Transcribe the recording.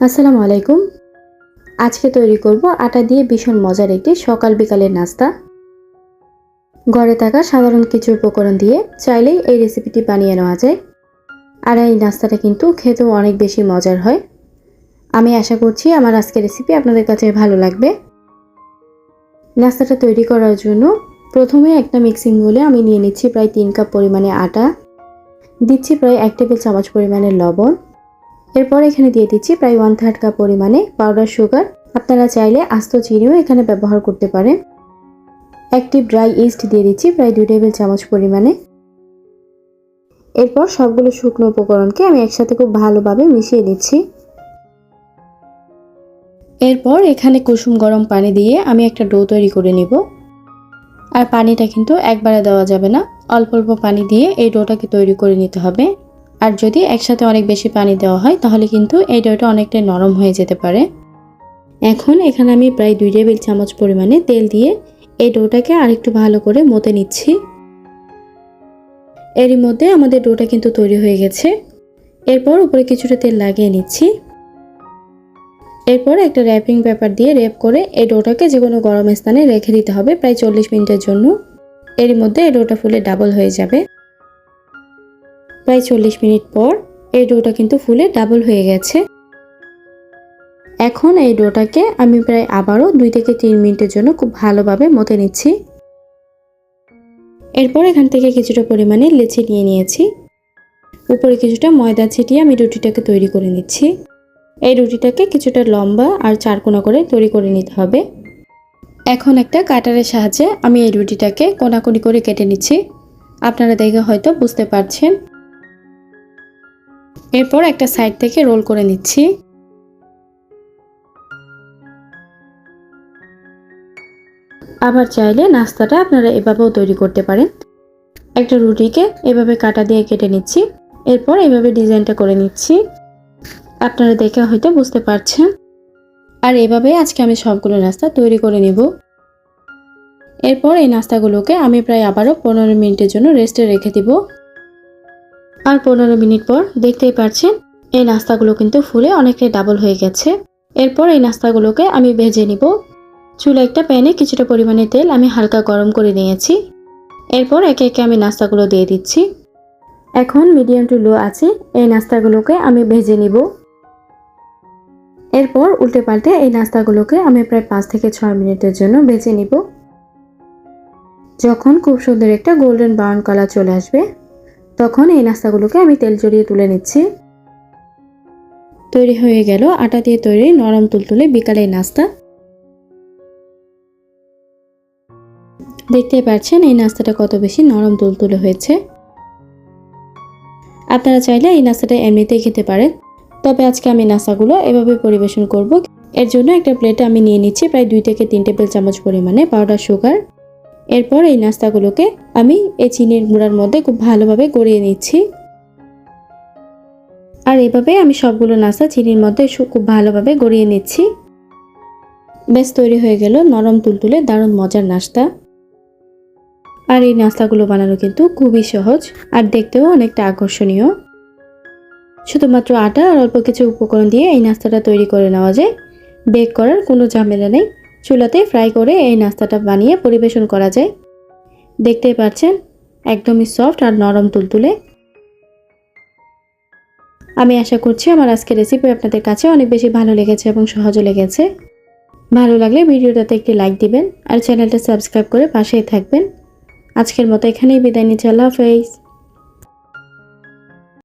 আসসালামু আলাইকুম। আজকে তৈরি করব আটা দিয়ে ভীষণ মজার একটি সকাল বিকালের নাস্তা। ঘরে থাকা সাধারণ কিছু উপকরণ দিয়ে চাইলেই এই রেসিপিটি বানিয়ে নেওয়া যায়। আর এই নাস্তাটা কিন্তু খেতেও অনেক বেশি মজার হয়। আমি আশা করছি আমার আজকের রেসিপি আপনাদের কাছে ভালো লাগবে। নাস্তাটা তৈরি করার জন্য প্রথমে একটা মিক্সিং বলে আমি নিয়ে নিচ্ছি প্রায় তিন কাপ পরিমাণে আটা। দিচ্ছি প্রায় এক টেবিল চামচ পরিমাণের লবণ। এরপর এখানে দিয়ে দিচ্ছি প্রায় ওয়ান থার্ড কাপ পরিমাণে পাউডার সুগার আপনারা চাইলে আস্ত চিনিও এখানে ব্যবহার করতে পারেন। একটি ড্রাই ইস্ট দিয়ে দিচ্ছি প্রায় দুই টেবিল চামচ পরিমাণে। এরপর সবগুলো শুকনো উপকরণকে আমি একসাথে খুব ভালোভাবে মিশিয়ে দিচ্ছি এরপর এখানে কুসুম গরম পানি দিয়ে আমি একটা ডো তৈরি করে নিব। আর পানিটা কিন্তু একবারে দেওয়া যাবে না। অল্প অল্প পানি দিয়ে এই ডোটাকে তৈরি করে নিতে হবে। আর যদি একসাথে অনেক বেশি পানি দেওয়া হয়, তাহলে কিন্তু এই ডোটা অনেকটাই নরম হয়ে যেতে পারে। এখন এখানে আমি প্রায় দুই টেবিল চামচ পরিমাণে তেল দিয়ে এই ডোটাকে আরেকটু ভালো করে মতে নিচ্ছি। এরই মধ্যে আমাদের ডোটা কিন্তু তৈরি হয়ে গেছে। এরপর উপরে কিছুটা তেল লাগিয়ে নিচ্ছি। এরপর একটা র্যাপিং পেপার দিয়ে র্যাপ করে এই ডোটাকে যে কোনো গরম স্থানে রেখে দিতে হবে প্রায় চল্লিশ মিনিটের জন্য। এর মধ্যে এই ডোটা ফুলে ডাবল হয়ে যাবে। প্রায় চল্লিশ মিনিট পর এই ডোটা কিন্তু ফুলে ডাবল হয়ে গেছে। এখন এই ডোটাকে আমি প্রায় আবারও দুই থেকে তিন মিনিটের জন্য খুব ভালোভাবে মতে নিচ্ছি। এরপর এখান থেকে কিছুটা পরিমাণে লেচি নিয়ে নিয়েছি। উপরে কিছুটা ময়দা ছিটিয়ে আমি রুটিটাকে তৈরি করে নিচ্ছি। এই রুটিটাকে কিছুটা লম্বা আর চারকোনা করে তৈরি করে নিতে হবে। এখন একটা কাটারের সাহায্যে আমি এই রুটিটাকে কোনাকুনি করে কেটে নিচ্ছি। আপনারা দেখে হয়তো বুঝতে পারছেন এরপর একটা সাইড থেকে রোল করে নিচ্ছি। আবার চাইলে নাস্তাটা আপনারা এভাবেও তৈরি করতে পারেন। একটা রুটিকে এভাবে কাটা দিয়ে কেটে নিচ্ছি। এরপর এভাবে ডিজাইনটা করে নিচ্ছি। আপনারা দেখে হয়তো বুঝতে পারছেন। আর এভাবে আজকে আমি সবগুলো নাস্তা তৈরি করে নেব। এরপর এই নাস্তাগুলোকে আমি প্রায় আবারও পনেরো মিনিটের জন্য রেস্টে রেখে দিব। আর পনেরো মিনিট পর দেখতেই পাচ্ছেন এই নাস্তাগুলো কিন্তু ফুলে অনেকটাই ডাবল হয়ে গেছে। এরপর এই নাস্তাগুলোকে আমি ভেজে নিব। চুলে একটা প্যানে কিছুটা পরিমাণে তেল আমি হালকা গরম করে নিয়েছি। এরপর একে একে আমি নাস্তাগুলো দিয়ে দিচ্ছি। এখন মিডিয়াম টু লো আছে, এই নাস্তাগুলোকে আমি ভেজে নিব। এরপর উল্টে পাল্টে এই নাস্তাগুলোকে আমি প্রায় পাঁচ থেকে ছয় মিনিটের জন্য ভেজে নিব। যখন খুব সুন্দর একটা গোল্ডেন ব্রাউন কালার চলে আসবে তখন এই নাস্তাগুলোকে আমি তেল জড়িয়ে তুলে নিচ্ছি। তৈরি হয়ে গেল আটা দিয়ে তৈরি নরম তুলতুলে বিকালের নাস্তা। দেখতে পাচ্ছেন এই নাস্তাটা কত বেশি নরম তুলতুলে হয়েছে। আপনারা চাইলে এই নাস্তাটা এমনিতেই খেতে পারেন। তবে আজকে আমি নাস্তাগুলো এভাবে পরিবেশন করব। এর জন্য একটা প্লেটে আমি নিয়ে নিচ্ছি প্রায় দুই থেকে তিন টেবিল চামচ পরিমাণে পাউডার সুগার। এরপর এই নাস্তাগুলোকে আমি এই চিনির গুঁড়ার মধ্যে খুব ভালোভাবে গড়িয়ে নিচ্ছি। আর এভাবে আমি সবগুলো নাস্তা চিনির মধ্যে খুব ভালোভাবে গড়িয়ে নিচ্ছি। বেশ তৈরি হয়ে গেল নরম তুলতুলে দারুণ মজার নাস্তা। আর এই নাস্তাগুলো বানানো কিন্তু খুবই সহজ আর দেখতেও অনেকটা আকর্ষণীয়। শুধুমাত্র আটা আর অল্প কিছু উপকরণ দিয়ে এই নাস্তাটা তৈরি করে নেওয়া যায়। বেক করার কোনো ঝামেলা নেই। চুলাতে ফ্রাই করে এই নাস্তাটা বানিয়ে পরিবেশন করা যায়। দেখতেই পাচ্ছেন, একদমই সফট আর নরম তুলতুলে। আমি আশা করছি আমার আজকের রেসিপি আপনাদের কাছে অনেক বেশি ভালো লেগেছে এবং সহজও লেগেছে। ভালো লাগলে ভিডিওটাতে একটি লাইক দিবেন আর চ্যানেলটা সাবস্ক্রাইব করে পাশেই থাকবেন। আজকের মতো এখানেই বিদায় নিচ্ছি। আল্লাহ হাফেজ।